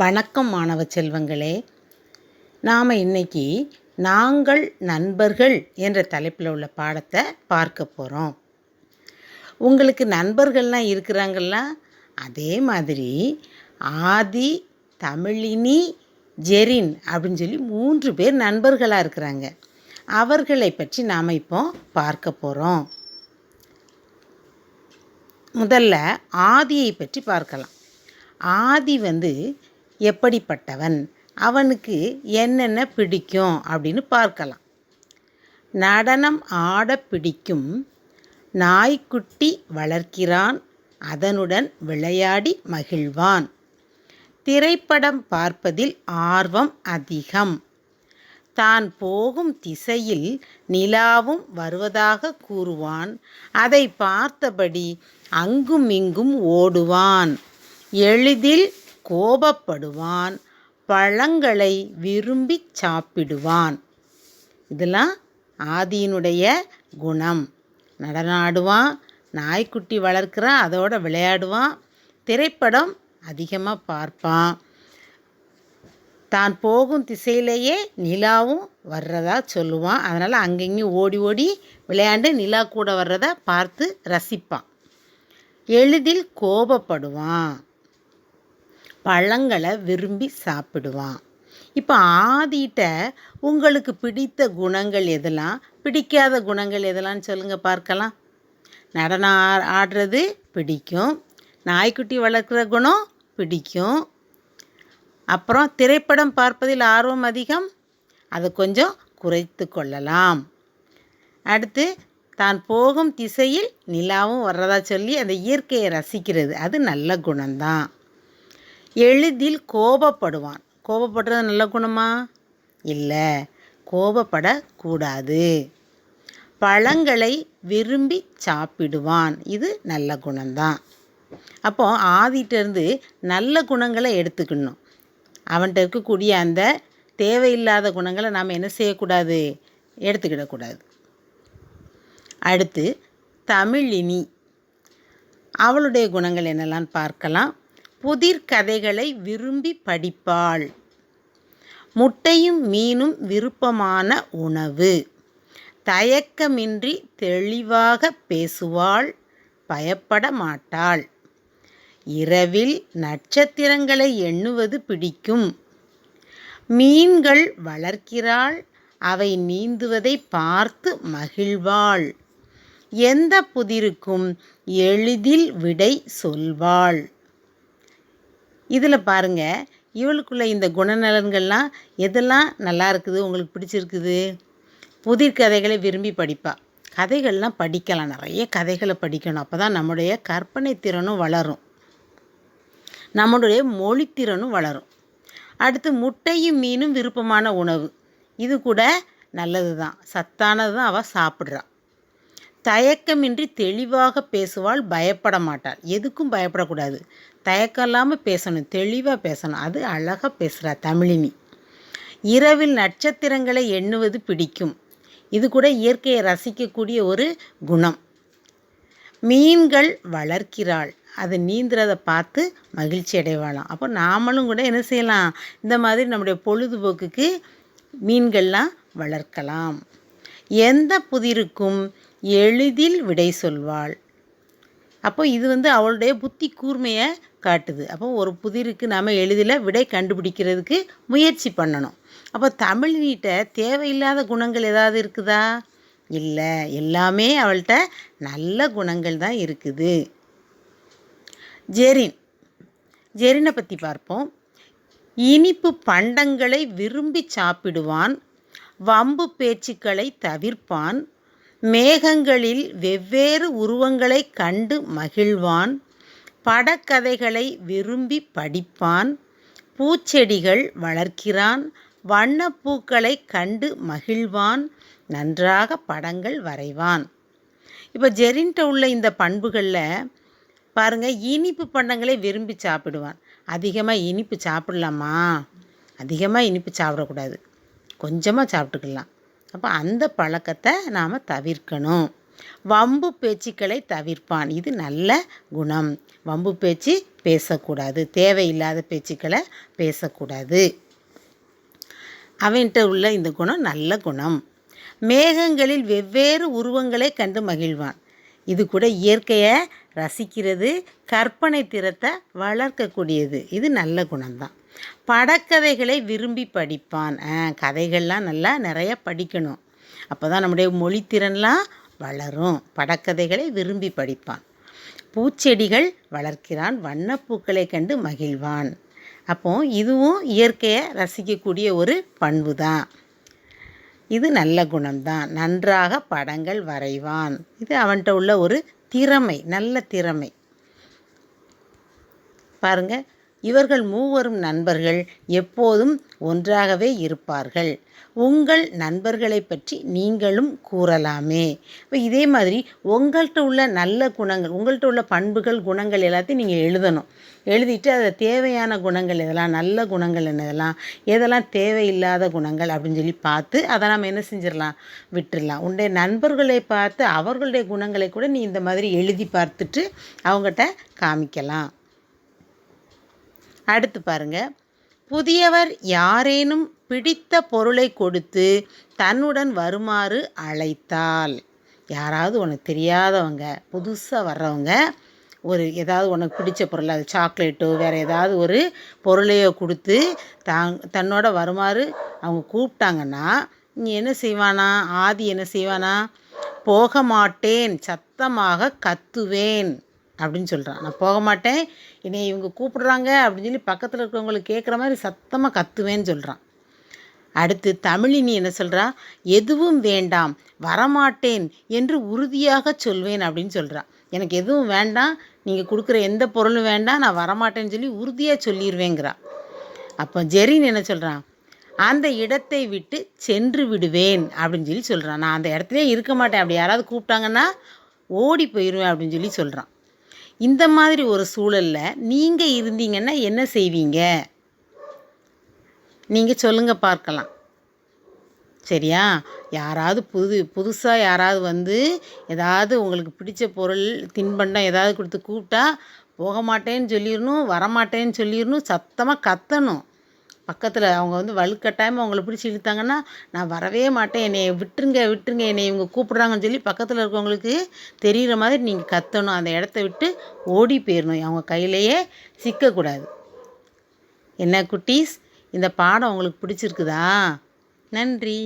வணக்கம் மாணவ செல்வங்களே. நாம் இன்னைக்கு நாங்கள் நண்பர்கள் என்ற தலைப்பில் உள்ள பாடத்தை பார்க்க போகிறோம் உங்களுக்கு நண்பர்கள்லாம் இருக்கிறாங்களா? அதே மாதிரி ஆதி தமிழினி ஜெரின் அப்படின்னு சொல்லி மூன்று பேர் நண்பர்களாக இருக்கிறாங்க. அவர்களை பற்றி நாம் இப்போ பார்க்க போகிறோம் முதல்ல ஆதியை பற்றி பார்க்கலாம். ஆதி வந்து எப்படிப்பட்டவன்? அவனுக்கு என்னென்ன பிடிக்கும் அப்படின்னு பார்க்கலாம். நடனம் ஆட பிடிக்கும். நாய்க்குட்டி வளர்க்கிறான். அதனுடன் விளையாடி மகிழ்வான். திரைப்படம் பார்ப்பதில் ஆர்வம் அதிகம். தான் போகும் திசையில் நிலாவும் வருவதாக கூறுவான். அதை பார்த்தபடி அங்கும் இங்கும் ஓடுவான். எளிதில் கோபப்படுவான் பழங்களை விரும்பி சாப்பிடுவான். இதெல்லாம் ஆதியினுடைய குணம். நடனாடுவான் நாய்க்குட்டி வளர்க்குறான் அதோட விளையாடுவான் திரைப்படம் அதிகமாக பார்ப்பான். தான் போகும் திசையிலேயே நிலாவும் வர்றதா சொல்லுவான். அதனால் அங்கங்கேயும் ஓடி ஓடி விளையாண்டு நிலா கூட வர்றதை பார்த்து ரசிப்பான். எளிதில் கோபப்படுவான். பழங்களை விரும்பி சாப்பிடுவான். இப்போ ஆதிட்ட உங்களுக்கு பிடித்த குணங்கள் எதெல்லாம்? பிடிக்காத குணங்கள் எதெல்லாம்னு சொல்லுங்கள் பார்க்கலாம். நடனம் ஆ- ஆடுறது பிடிக்கும். நாய்க்குட்டி வளர்க்குற குணம் பிடிக்கும். அப்புறம் திரைப்படம் பார்ப்பதில் ஆர்வம் அதிகம். அதை கொஞ்சம் குறைத்து கொள்ளலாம். அடுத்து தான் போகும் திசையில் நிலாவும் வர்றதா சொல்லி அந்த இயற்கையை ரசிக்கிறது. அது நல்ல குணம்தான். எளிதில் கோபப்படுவான். கோபப்படுறது நல்ல குணமா? இல்லை. கோபப்படக்கூடாது. பழங்களை விரும்பி சாப்பிடுவான். இது நல்ல குணம்தான். அப்போ ஆதிட்டேருந்து நல்ல குணங்களை எடுத்துக்கணும். அவன்கிட்ட இருக்கக்கூடிய அந்த தேவையில்லாத குணங்களை நாம் என்ன செய்யக்கூடாது? எடுத்துக்கிடக்கூடாது. அடுத்து தமிழினி. அவளுடைய குணங்கள் என்னெல்லாம் பார்க்கலாம். புதிர் கதைகளை விரும்பி படிப்பாள். முட்டையும் மீனும் விருப்பமான உணவு. தயக்கமின்றி தெளிவாக பேசுவாள் பயப்பட மாட்டாள். இரவில் நட்சத்திரங்களை எண்ணுவது பிடிக்கும். மீன்கள் வளர்க்கிறாள் அவை நீந்துவதை பார்த்து மகிழ்வாள். எந்த புதிருக்கும் எளிதில் விடை சொல்வாள். இதில் பாருங்க இவளுக்குள்ள இந்த குணநலன்கள்லாம் எதெல்லாம் நல்லா இருக்குது உங்களுக்கு பிடிச்சிருக்குது? புதிர் கதைகளை விரும்பி படிப்பா. கதைகள்லாம் படிக்கலாம். நிறைய கதைகளை படிக்கணும். அப்போ தான் நம்முடைய கற்பனை திறனும் வளரும். நம்மளுடைய மொழித்திறனும் வளரும். அடுத்து முட்டையும் மீனும் விருப்பமான உணவு. இது கூட நல்லது தான் சத்தானது தான் அவள் சாப்பிட்றான் தயக்கமின்றி தெளிவாக பேசுவாள் பயப்பட மாட்டாள். எதுக்கும் பயப்படக்கூடாது. தயக்கம் இல்லாமல் பேசணும் தெளிவாக பேசணும். அது அழகாக பேசுகிறா தமிழினி. இரவில் நட்சத்திரங்களை எண்ணுவது பிடிக்கும். இது கூட இயற்கையை ரசிக்கக்கூடிய ஒரு குணம். மீன்கள் வளர்க்கிறாள். அது நீந்துறதை பார்த்து மகிழ்ச்சி அடைவாளாம். அப்போ நாமளும் கூட என்ன செய்யலாம்? இந்த மாதிரி நம்முடைய பொழுதுபோக்குக்கு மீன்கள்லாம் வளர்க்கலாம். எந்த புதிருக்கும் எளிதில் விடை சொல்வாள். அப்போ இது வந்து அவளுடைய புத்தி கூர்மையை காட்டுது. அப்போ ஒரு புதிருக்கு நாம் எளிதில் விடை கண்டுபிடிக்கிறதுக்கு முயற்சி பண்ணணும். அப்போ தமிழ் நீட்ட தேவையில்லாத குணங்கள் ஏதாவது இருக்குதா? இல்லை. எல்லாமே அவள்கிட்ட நல்ல குணங்கள் தான் இருக்குது. ஜெரின். ஜெரினை பற்றி பார்ப்போம். இனிப்பு பண்டங்களை விரும்பி சாப்பிடுவான். வம்பு பேச்சுக்களை தவிர்ப்பான். மேகங்களில் வெவ்வேறு உருவங்களை கண்டு மகிழ்வான். படக்கதைகளை விரும்பி படிப்பான். பூச்செடிகள் வளர்க்கிறான். வண்ணப்பூக்களை கண்டு மகிழ்வான். நன்றாக படங்கள் வரைவான். இப்போ ஜெரின்ட்ட உள்ள இந்த பண்புகளில் பாருங்கள் இனிப்பு பண்டங்களை விரும்பி சாப்பிடுவான். அதிகமாக இனிப்பு சாப்பிடலாமா? அதிகமாக இனிப்பு சாப்பிடக்கூடாது. கொஞ்சமாக சாப்பிட்டுக்கலாம். அப்போ அந்த பழக்கத்தை நாம் தவிர்க்கணும். வம்பு பேச்சுக்களை தவிர்ப்பான். இது நல்ல குணம். வம்பு பேச்சு பேசக்கூடாது. தேவையில்லாத பேச்சுக்களை பேசக்கூடாது. அவன்கிட்ட உள்ள இந்த குணம் நல்ல குணம். மேகங்களில் வெவ்வேறு உருவங்களை கண்டு மகிழ்வான். இது கூட இயற்கையை ரசிக்கிறது கற்பனை திறத்தை வளர்க்கக்கூடியது. இது நல்ல குணம்தான். படக்கதைகளை விரும்பி படிப்பான். ஆ, கதைகள்லாம் நல்லா நிறைய படிக்கணும். அப்போ தான் நம்முடைய மொழித்திறன்லாம் வளரும். படக்கதைகளை விரும்பி படிப்பான். பூச்செடிகள் வளர்க்கிறான். வண்ணப்பூக்களை கண்டு மகிழ்வான். அப்போ இதுவும் இயற்கையை ரசிக்கக்கூடிய ஒரு பண்பு தான் இது நல்ல குணம்தான். நன்றாக படங்கள் வரைவான். இது அவன்கிட்ட உள்ள ஒரு திறமை நல்ல திறமை. பாருங்க இவர்கள் மூவரும் நண்பர்கள் எப்போதும் ஒன்றாகவே இருப்பார்கள். உங்கள் நண்பர்களை பற்றி நீங்களும் கூறலாமே. இப்போ இதே மாதிரி உங்கள்கிட்ட உள்ள நல்ல குணங்கள் உங்கள்கிட்ட உள்ள பண்புகள் குணங்கள் எல்லாத்தையும் நீங்கள் எழுதணும். எழுதிட்டு அதை தேவையான குணங்கள் இதெல்லாம் நல்ல குணங்கள் என்னதெல்லாம் எதெல்லாம் தேவையில்லாத குணங்கள் அப்படின்னு சொல்லி பார்த்து அதை நம்ம என்ன செஞ்சிடலாம்? விட்டுடலாம். உன்னுடைய நண்பர்களை பார்த்து அவர்களுடைய குணங்களை கூட நீ இந்த மாதிரி எழுதி பார்த்துட்டு அவங்ககிட்ட காமிக்கலாம். அடுத்து பாருங்க. புதியவர் யாரேனும் பிடித்த பொருளை கொடுத்து தன்னுடன் வருமாறு அழைத்தால். யாராவது உனக்கு தெரியாதவங்க புதுசாக வர்றவங்க ஒரு ஏதாவது உனக்கு பிடிச்ச பொருள் அது சாக்லேட்டோ வேறு ஏதாவது ஒரு பொருளையோ கொடுத்து தாங் தன்னோட வருமாறு அவங்க கூப்பிட்டாங்கன்னா நீ என்ன செய்வானா? ஆதி என்ன செய்வானா? போக மாட்டேன் சத்தமாக கத்துவேன். அப்படின்னு சொல்கிறான் நான் போக மாட்டேன். என்னை இவங்க கூப்பிடுறாங்க அப்படின்னு சொல்லி பக்கத்தில் இருக்கிறவங்களுக்கு கேட்குற மாதிரி சத்தமாக கத்துவேன்னு சொல்கிறான் அடுத்து தமிழினி என்ன சொல்கிறா எதுவும் வேண்டாம் வரமாட்டேன் என்று உறுதியாக சொல்வேன் அப்படின்னு சொல்கிறா எனக்கு எதுவும் வேண்டாம் நீங்கள் கொடுக்குற எந்த பொருளும் வேண்டாம் நான் வரமாட்டேன்னு சொல்லி உறுதியாக சொல்லிடுவேங்கிறா அப்போ ஜெரின் என்ன சொல்கிறான் அந்த இடத்தை விட்டு சென்று விடுவேன் அப்படின்னு சொல்லி சொல்கிறான் நான் அந்த இடத்துலயே இருக்க மாட்டேன். அப்படி யாராவது கூப்பிட்டாங்கன்னா ஓடி போயிடுவேன் அப்படின்னு சொல்லி சொல்கிறான் இந்த மாதிரி ஒரு சூழலில் நீங்கள் இருந்தீங்கன்னா என்ன செய்வீங்க? நீங்கள் சொல்லுங்கள் பார்க்கலாம். சரியா? யாராவது புது புதுசாக யாராவது வந்து ஏதாவது உங்களுக்கு பிடிச்ச பொருள் தின்பண்டம் ஏதாவது கொடுத்து கூப்பிட்டா போக மாட்டேன்னு சொல்லிடணும் வரமாட்டேன்னு சொல்லிடணும் சத்தமாக கத்தணும். பக்கத்தில் அவங்க வந்து வலுக்கட்டாயமாக அவங்கள பிடிச்சி இழுத்தாங்கன்னா நான் வரவே மாட்டேன். என்னை விட்டுருங்க விட்டுருங்க என்னை இவங்க கூப்பிட்றாங்கன்னு சொல்லி பக்கத்தில் இருக்கவங்களுக்கு தெரிகிற மாதிரி நீங்கள் கத்தணும். அந்த இடத்த விட்டு ஓடி போயிடணும் அவங்க கையிலையே சிக்கக்கூடாது. என்ன குட்டீஸ்? இந்த பாடம் உங்களுக்கு பிடிச்சிருக்குதா? நன்றி.